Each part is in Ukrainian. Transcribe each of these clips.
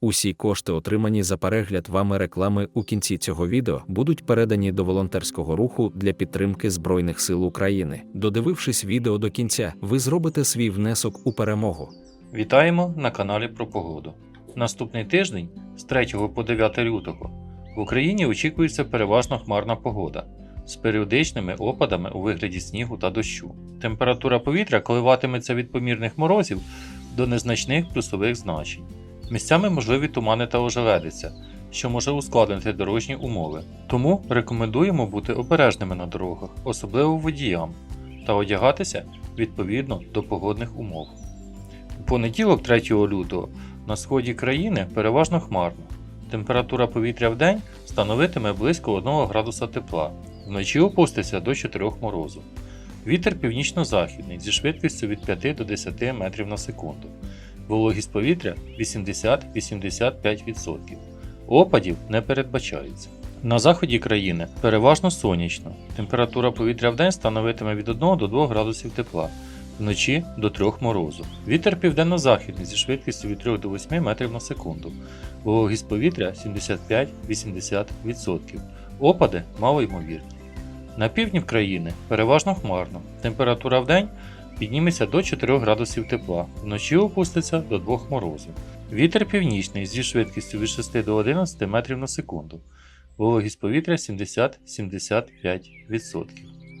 Усі кошти, отримані за перегляд вами реклами у кінці цього відео, будуть передані до волонтерського руху для підтримки Збройних сил України. Додивившись відео до кінця, ви зробите свій внесок у перемогу. Вітаємо на каналі про погоду. Наступний тиждень з 3 по 9 лютого в Україні очікується переважно хмарна погода з періодичними опадами у вигляді снігу та дощу. Температура повітря коливатиметься від помірних морозів до незначних плюсових значень. Місцями можливі тумани та ожеледиця, що може ускладнити дорожні умови. Тому рекомендуємо бути обережними на дорогах, особливо водіям, та одягатися відповідно до погодних умов. У понеділок 3 лютого на сході країни переважно хмарно. Температура повітря в день становитиме близько 1 градуса тепла, вночі опуститься до 4 морозу. Вітер північно-західний зі швидкістю від 5 до 10 метрів на секунду. Вологість повітря 80-85%. Опадів не передбачається. На заході країни переважно сонячно. Температура повітря в день становитиме від 1 до 2 градусів тепла, вночі до 3 морозу. Вітер південно-західний зі швидкістю від 3 до 8 метрів на секунду. Вологість повітря 75-80%. Опади малоймовірні. На півдні країни переважно хмарно. Температура в день підніметься до 4 градусів тепла, вночі опуститься до 2 морозу. Вітер північний зі швидкістю від 6 до 11 метрів на секунду. Вологість повітря 70-75%.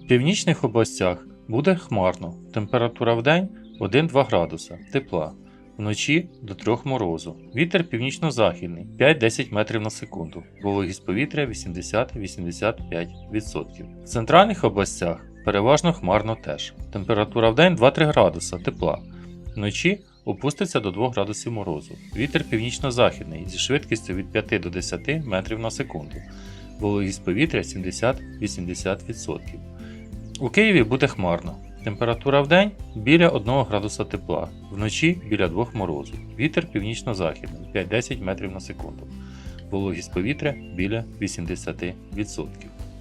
В північних областях буде хмарно. Температура в день 1-2 градуса тепла. Вночі до 3 морозу. Вітер північно-західний 5-10 метрів на секунду. Вологість повітря 80-85%. В центральних областях переважно хмарно теж. Температура в день 2-3 градуса тепла. Вночі опуститься до 2 градусів морозу. Вітер північно-західний зі швидкістю від 5 до 10 метрів на секунду. Вологість повітря 70-80%. У Києві буде хмарно. Температура в день біля 1 градуса тепла, вночі біля 2 морозу. Вітер північно-західний 5-10 метрів на секунду. Вологість повітря біля 80%.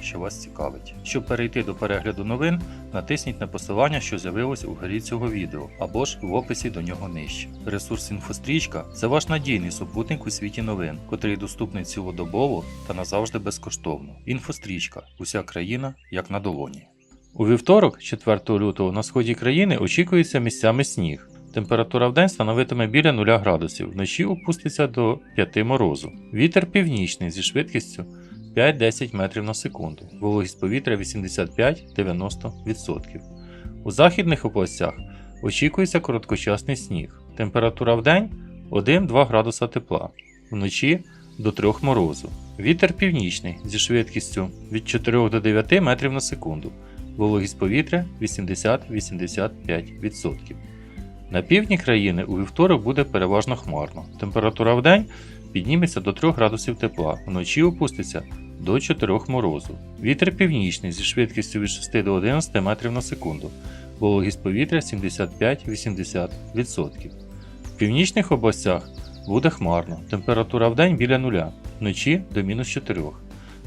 що вас цікавить. Щоб перейти до перегляду новин, натисніть на посилання, що з'явилось у горі цього відео, або ж в описі до нього нижче. Ресурс інфострічка це ваш надійний супутник у світі новин, котрий доступний цілодобово та назавжди безкоштовно. Інфострічка уся країна як на долоні. У вівторок, 4 лютого, на сході країни очікується місцями сніг. Температура в день становитиме біля 0 градусів, вночі опуститься до 5 морозу. Вітер північний зі швидкістю 5-10 метрів на секунду. Вологість повітря 85-90%. У західних областях очікується короткочасний сніг. Температура в день 1-2 градуса тепла, вночі до 3 морозу. Вітер північний зі швидкістю від 4 до 9 метрів на секунду. Вологість повітря 80-85%. На півдні країни у вівторок буде переважно хмарно. Температура в день підніметься до 3 градусів тепла, вночі опуститься до 4 морозу. Вітер північний зі швидкістю від 6 до 11 метрів на секунду. Вологість повітря 75-80%. В північних областях буде хмарно. Температура в день біля нуля, вночі до мінус 4.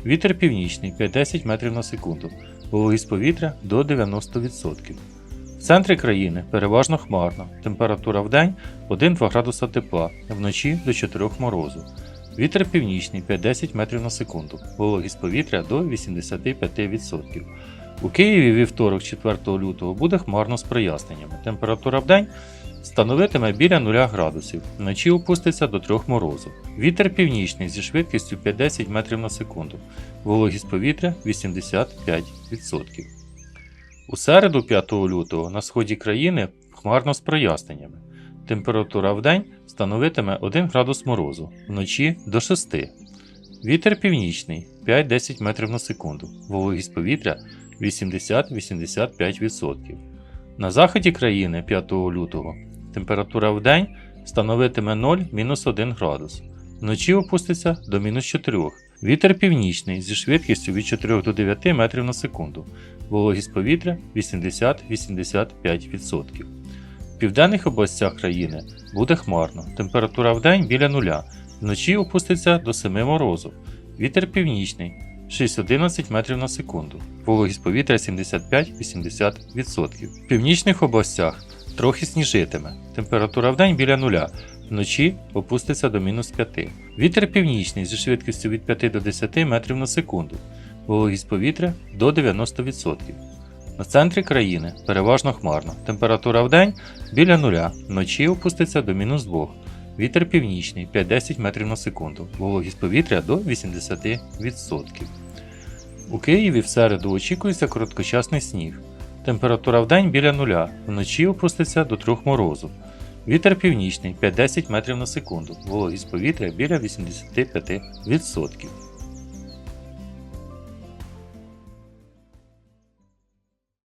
Вітер північний 5-10 метрів на секунду. Вологість повітря до 90%. В центрі країни переважно хмарно. Температура в день 1-2 градуса тепла, вночі до 4 морозу. Вітер північний 5-10 метрів на секунду. Вологість повітря до 85%. У Києві вівторок 4 лютого буде хмарно з проясненнями. Температура в день становитиме біля 0 градусів, вночі опуститься до 3 морозу. Вітер північний зі швидкістю 5-10 метрів на секунду. Вологість повітря 85%. У середу 5 лютого на сході країни хмарно з проясненнями. Температура в день становитиме 1 градус морозу, вночі до 6. Вітер північний 5-10 метрів на секунду. Вологість повітря 80-85%. На заході країни 5 лютого температура в день становитиме 0-1 градус. Вночі опуститься до мінус 4. Вітер північний зі швидкістю від 4 до 9 метрів на секунду. Вологість повітря 80-85%. В південних областях країни буде хмарно. Температура в день біля нуля. Вночі опуститься до 7 морозу. Вітер північний 6-11 метрів на секунду. Вологість повітря 75-80%. В північних областях трохи сніжитиме. Температура в день біля нуля. Вночі опуститься до мінус 5. Вітер північний зі швидкістю від 5 до 10 метрів на секунду. Вологість повітря до 90%. На центрі країни переважно хмарно. Температура в день біля нуля. Вночі опуститься до мінус 2. Вітер північний 5-10 метрів на секунду. Вологість повітря до 80%. У Києві в середу очікується короткочасний сніг. Температура в день біля нуля. Вночі опуститься до 3 морозу. Вітер північний 5-10 метрів на секунду. Вологість повітря біля 85%.